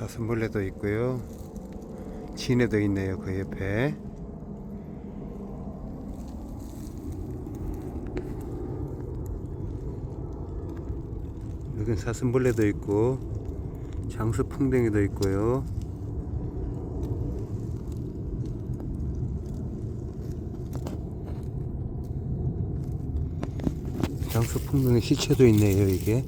사슴벌레도 있고요. 진해도 있네요. 그 옆에. 여긴 사슴벌레도 있고 장수 풍뎅이도 있고요. 장수 풍뎅이 시체도 있네요. 이게.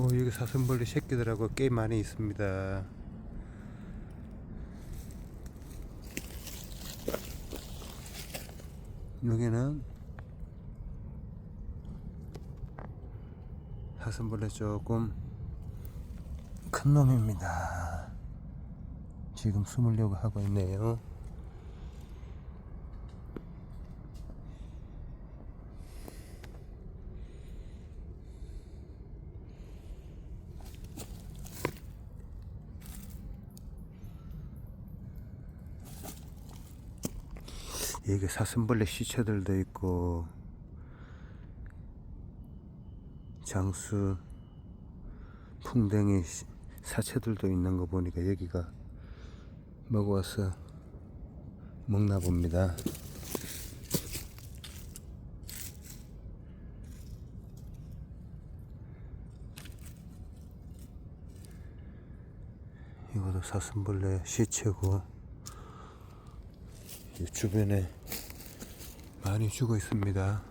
오, 여기 사슴벌레 새끼들하고 꽤 많이 있습니다. 여기는 사슴벌레 조금 큰 놈입니다. 지금 숨으려고 하고 있네요. 여기 사슴벌레 시체들도 있고 장수 풍뎅이 시- 사체들도 있는 거 보니까 여기가 먹어와서 먹나 봅니다. 이것도 사슴벌레 시체고 이 주변에 많이 죽어 있습니다.